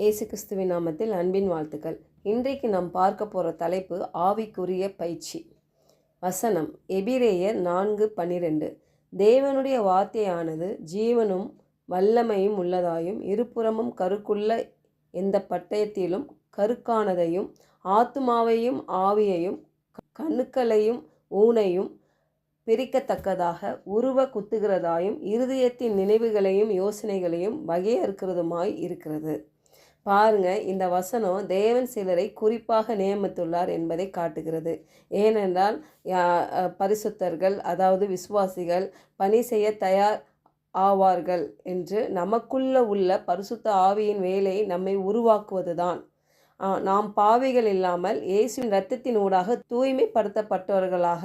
இயேசு கிறிஸ்துவின் நாமத்தில் அன்பின் வாழ்த்துக்கள். இன்றைக்கு நாம் பார்க்க போகிற தலைப்பு ஆவிக்குரிய பயிற்சி. வசனம் எபிரேயர் நான்கு பன்னிரெண்டு. தேவனுடைய வார்த்தையானது ஜீவனும் வல்லமையும் உள்ளதாயும் இருபுறமும் கருக்குள்ள எந்த பட்டயத்திலும் கருக்கானதையும் ஆத்துமாவையும் ஆவியையும் கண்ணுக்களையும் ஊனையும் பிரிக்கத்தக்கதாக உருவ குத்துகிறதாயும் இருதயத்தின் நினைவுகளையும் யோசனைகளையும் வகையறுக்கிறதுமாய் இருக்கிறது. பாருங்க இந்த வசனம் தேவன் சிலரை குறிப்பாக நியமித்துள்ளார் என்பதை காட்டுகிறது. ஏனென்றால் பரிசுத்தர்கள் அதாவது விசுவாசிகள் பணி செய்ய தயார் ஆவார்கள் என்று நமக்குள்ள உள்ள பரிசுத்த ஆவியின் வேலையை நம்மை உருவாக்குவதுதான். நாம் பாவிகள் இல்லாமல் இயேசுவின் இரத்தத்தின் ஊடாக தூய்மைப்படுத்தப்பட்டவர்களாக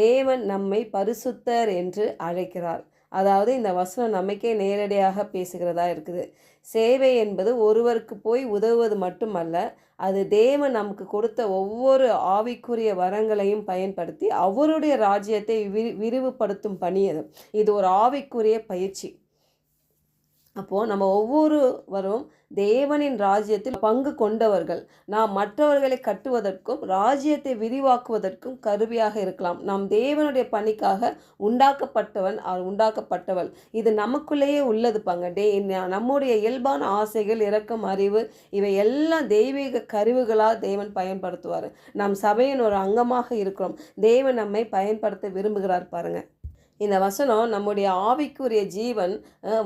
தேவன் நம்மை பரிசுத்தர் என்று அழைக்கிறார். அதாவது இந்த வசனம் நமக்கே நேரடியாக பேசுகிறதா இருக்குது. சேவை என்பது ஒருவருக்கு போய் உதவுவது மட்டுமல்ல அது தேவன் நமக்கு கொடுத்த ஒவ்வொரு ஆவிக்குரிய வரங்களையும் பயன்படுத்தி அவருடைய ராஜ்யத்தை விரி விரிவுபடுத்தும் பணி அது. இது ஒரு ஆவிக்குரிய பயிற்சி. அப்போது நம்ம ஒவ்வொருவரும் தேவனின் ராஜ்யத்தில் பங்கு கொண்டவர்கள். நாம் மற்றவர்களை கட்டுவதற்கும் ராஜ்யத்தை விரிவாக்குவதற்கும் கருவியாக இருக்கலாம். நாம் தேவனுடைய பணிக்காக உண்டாக்கப்பட்டவன் அவர் உண்டாக்கப்பட்டவள். இது நமக்குள்ளேயே உள்ளது பாங்க. டே நம்முடைய இயல்பான ஆசைகள் இரக்கம் அறிவு இவை எல்லாம் தெய்வீக கருவிகளாக தேவன் பயன்படுத்துவார். நாம் சபையின் ஒரு அங்கமாக இருக்கிறோம். தேவன் நம்மை பயன்படுத்த விரும்புகிறார் பாருங்கள் இந்த வசனம் நம்முடைய ஆவிக்குரிய ஜீவன்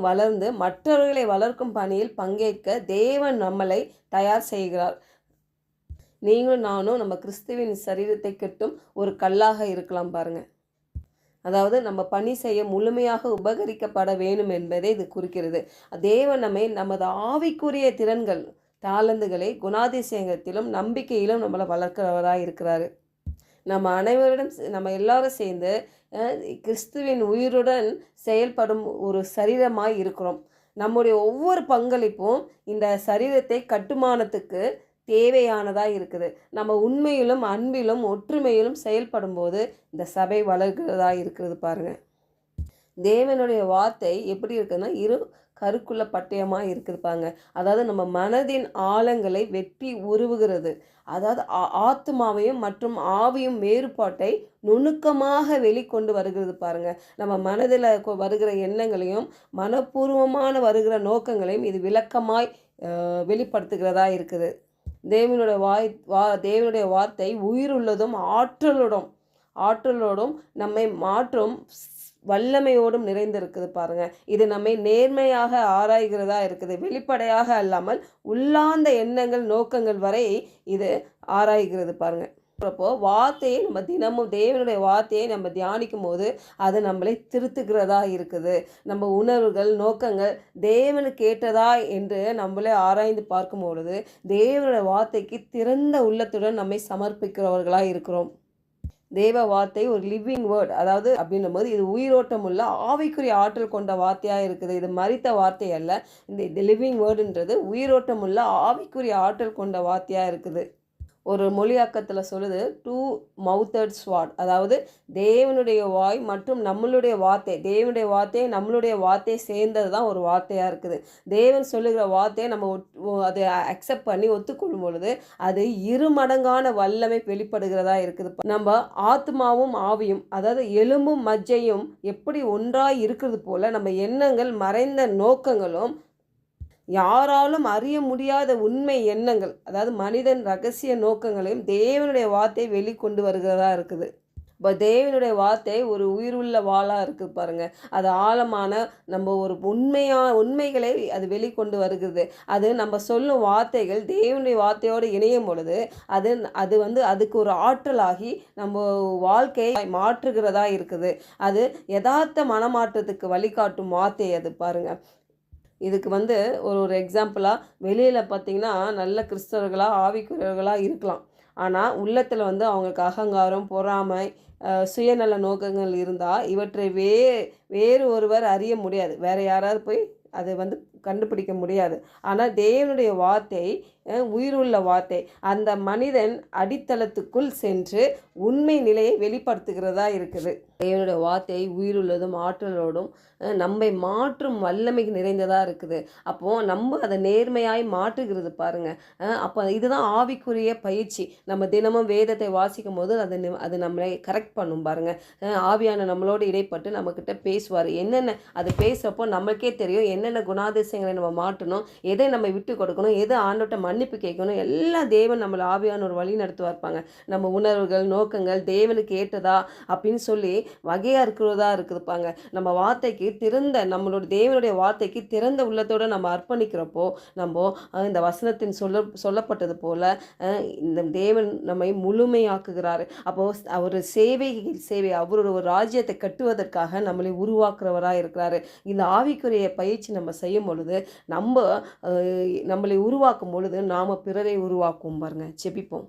வளர்ந்து மற்றவர்களை வளர்க்கும் பணியில் பங்கேற்க தேவன் நம்மளை தயார் செய்கிறார். நீங்களும் நானும் நம்ம கிறிஸ்துவின் சரீரத்தை கட்டும் ஒரு கல்லாக இருக்கலாம் பாருங்க. அதாவது நம்ம பணி செய்ய முழுமையாக உபகரிக்கப்பட வேண்டும் என்பதை இது குறிக்கிறது. தேவன் நம்மை நமது ஆவிக்குரிய திறன்கள் தாளந்துகளை குணாதிசயங்கத்திலும் நம்பிக்கையிலும் நம்மளை வளர்க்கிறவராக இருக்கிறாரு நம்ம அனைவரிடம் சே- நம்ம எல்லாரும் சேர்ந்து கிறிஸ்துவின் உயிருடன் செயல்படும் ஒரு சரீரமாக இருக்கிறோம். நம்முடைய ஒவ்வொரு பங்களிப்பும் இந்த சரீரத்தை கட்டுமானத்துக்கு தேவையானதாக இருக்குது. நம்ம உண்மையிலும் அன்பிலும் ஒற்றுமையிலும் செயல்படும்போது இந்த சபை வளர்கிறதா இருக்கிறது பாருங்கள் தேவனுடைய வார்த்தை எப்படி இருக்குன்னா இரு கருக்குள்ள பட்டயமாக இருக்குதுப்பாங்க. அதாவது நம்ம மனதின் ஆழங்களை வெட்டி உருவுகிறது. அதாவது ஆ- மற்றும் ஆவியும் வேறுபாட்டை நுணுக்கமாக வெளிக்கொண்டு வருகிறது பாருங்க. நம்ம மனதில் வருகிற எண்ணங்களையும் மனப்பூர்வமான வருகிற நோக்கங்களையும் இது விளக்கமாய் வெளிப்படுத்துகிறதா இருக்குது. தேவனுடைய வாய் வா தேவனுடைய வார்த்தை உயிருள்ளதும் ஆற்றலோடும் ஆற்றலோடும் நம்மை மாற்றும் வல்லமையோடும் நிறைந்திருக்குது பாருங்க. இது நம்மை நேர்மையாக ஆராய்கிறதா இருக்குது. வெளிப்படையாக அல்லாமல் உள்ளார்ந்த எண்ணங்கள் நோக்கங்கள் வரை இது ஆராய்கிறது பாருங்க. அப்போ வார்த்தையை நம்ம தினமும் தேவனுடைய வார்த்தையை நம்ம தியானிக்கும் போது அது நம்மளை திருத்துகிறதா இருக்குது. நம்ம உணர்வுகள் நோக்கங்கள் தேவனுக்கு ஏற்றதா என்று நம்மளே ஆராய்ந்து பார்க்கும் பொழுது தேவனுடைய வார்த்தைக்கு திறந்த உள்ளத்துடன் நம்மை சமர்ப்பிக்கிறவர்களாக இருக்கிறோம். தேவ வார்த்தை ஒரு லிவிங் வேர்ட் அதாவது அப்படின்ற போது இது உயிரோட்டம் உள்ள ஆவிக்குரிய ஆற்றல் கொண்ட வார்த்தையாக இருக்குது. இது மறித்த வார்த்தை அல்ல. இந்த லிவிங் வேர்டுன்றது உயிரோட்டம் உள்ள ஆவிக்குரிய ஆற்றல் கொண்ட வார்த்தையாக இருக்குது. ஒரு மொழியாக்கத்தில் சொல்லுது டூ மவுத்தட் ஸ்வாட் அதாவது தேவனுடைய வாய் மற்றும் நம்மளுடைய வார்த்தை. தேவனுடைய வார்த்தை நம்மளுடைய வார்த்தை சேர்ந்தது தான் ஒரு வார்த்தையாக இருக்குது. தேவன் சொல்லுகிற வார்த்தையை நம்ம ஒட்- அதை அக்செப்ட் பண்ணி ஒத்துக்கொள்ளும் பொழுது அது இரு மடங்கான வல்லமை வெளிப்படுகிறதா இருக்குது. நம்ம ஆத்மாவும் ஆவியும் அதாவது எலும்பும் மஜ்ஜையும் எப்படி ஒன்றாக இருக்கிறது போல் நம்ம எண்ணங்கள் மறைந்த நோக்கங்களும் யாராலும் அறிய முடியாத உண்மை எண்ணங்கள் அதாவது மனிதன் ரகசிய நோக்கங்களையும் தேவனுடைய வார்த்தை வெளிக்கொண்டு வருகிறதா இருக்குது. இப்போ தேவனுடைய வார்த்தை ஒரு உயிருள்ள வாளாக இருக்குது பாருங்கள் அது ஆழமான நம்ம ஒரு உண்மையாக உண்மைகளை அது வெளிக்கொண்டு வருகிறது. அது நம்ம சொல்லும் வார்த்தைகள் தேவனுடைய வார்த்தையோடு இணையும் பொழுது அது அது வந்து அதுக்கு ஒரு ஆற்றலாகி நம்ம வாழ்க்கையை மாற்றுகிறதா இருக்குது. அது யதார்த்த மனமாற்றத்துக்கு வழிகாட்டும் வார்த்தை அது பாருங்கள் இதுக்கு வந்து ஒரு ஒரு எக்ஸாம்பிளாக வெளியில் பார்த்தீங்கன்னா நல்ல கிறிஸ்தவர்களாக ஆவிக்குரியவர்களாக இருக்கலாம். ஆனால் உள்ளத்தில் வந்து அவங்களுக்கு அகங்காரம் பொறாமை சுயநல நோக்கங்கள் இருந்தால் இவற்றை வே வேறு ஒருவர் அறிய முடியாது. வேறு யாராவது போய் அதை வந்து கண்டுபிடிக்க முடியாது. ஆனால் தேவனுடைய வார்த்தை உயிருள்ள வார்த்தை அந்த மனிதன் அடித்தளத்துக்குள் சென்று உண்மை நிலையை வெளிப்படுத்துகிறதா இருக்குது. தேவனுடைய வார்த்தை உயிருள்ளதும் ஆற்றலோடும் நம்மை மாற்றும் வல்லமை நிறைந்ததாக இருக்குது. அப்போது நம்ம அதை நேர்மையாய் மாற்றுகிறது பாருங்க. அப்போ இதுதான் ஆவிக்குரிய பயிற்சி. நம்ம தினமும் வேதத்தை வாசிக்கும் போது அது நி- அது நம்மளை கரெக்ட் பண்ணும் பாருங்கள் ஆவியான நம்மளோடு இடைப்பட்டு நம்மக்கிட்ட பேசுவார். என்னென்ன அது பேசுகிறப்போ நம்மளுக்கே தெரியும் என்னென்ன குணாதிசயங்களை நம்ம மாற்றணும் எதை நம்ம விட்டு கொடுக்கணும் எது ஆண்டோட்ட மன்னிப்பு கேட்கணும் எல்லாம் தேவன் நம்மளை ஆவியான ஒரு வழி நடத்துவார்ப்பாங்க நம்ம உணர்வுகள் நோக்கங்கள் தேவனுக்கு ஏற்றதா அப்படின்னு சொல்லி வகையாக இருக்கிறதா இருக்குதுப்பாங்க. நம்ம வார்த்தைக்கு திறந்த நம்மளோட தேவனுடைய வார்த்தைக்கு திறந்த உள்ளத்தோடு நம்ம அர்ப்பணிக்கிறப்போ நம்ம இந்த வசனத்தின் சொல்ல சொல்லப்பட்டது போல் இந்த தேவன் நம்மை முழுமையாக்குகிறார். அப்போது அவர் சேவை சேவை அவரோட ஒரு ராஜ்யத்தை கட்டுவதற்காக நம்மளை உருவாக்குறவராக இருக்கிறாரு. இந்த ஆவிக்குரிய பயிற்சி நம்ம செய்யும் பொழுது நம்ம நம்மளை உருவாக்கும் பொழுது நாம் பிறரை உருவாக்குவோம் பாருங்க. செபிப்போம்.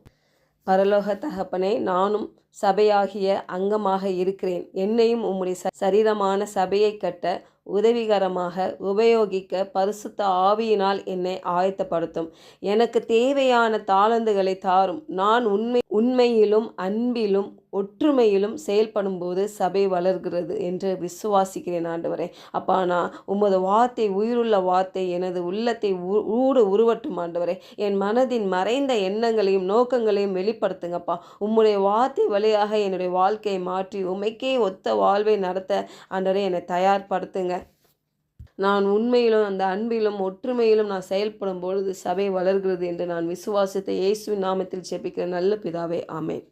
பரலோக தகப்பனே நானும் சபையாகிய அங்கமாக இருக்கிறேன். என்னையும் உம்முடைய சரீரமான சபையை கட்ட உதவிகரமாக உபயோகிக்க பரிசுத்த ஆவியினால் என்னை ஆயத்தப்படுத்தும். எனக்கு தேவையான தாளந்துகளை தாரும். நான் உண்மை உண்மையிலும் அன்பிலும் ஒற்றுமையிலும் செயல்படும்போது சபை வளர்கிறது என்று விசுவாசிக்கிறேன் ஆண்டவரே. அப்பா நான் உமது வார்த்தை உயிருள்ள வார்த்தை எனது உள்ளத்தை ஊ- ஊடு உருவட்டும் ஆண்டவரே. என் மனதின் மறைந்த எண்ணங்களையும் நோக்கங்களையும் வெளிப்படுத்துங்கப்பா. உம்முடைய வார்த்தை வழியாக என்னுடைய வாழ்க்கையை மாற்றி உமைக்கே ஒத்த வாழ்வை நடத்த ஆண்டவரே என்னை தயார்படுத்துங்க. நான் உண்மையிலும் அந்த அன்பிலும் ஒற்றுமையிலும் நான் செயல்படும் பொழுது சபை வளர்கிறது என்று நான் விசுவாசத்தை இயேசுவின் நாமத்தில் ஜெபிக்கிற நல்ல பிதாவே ஆமேன்.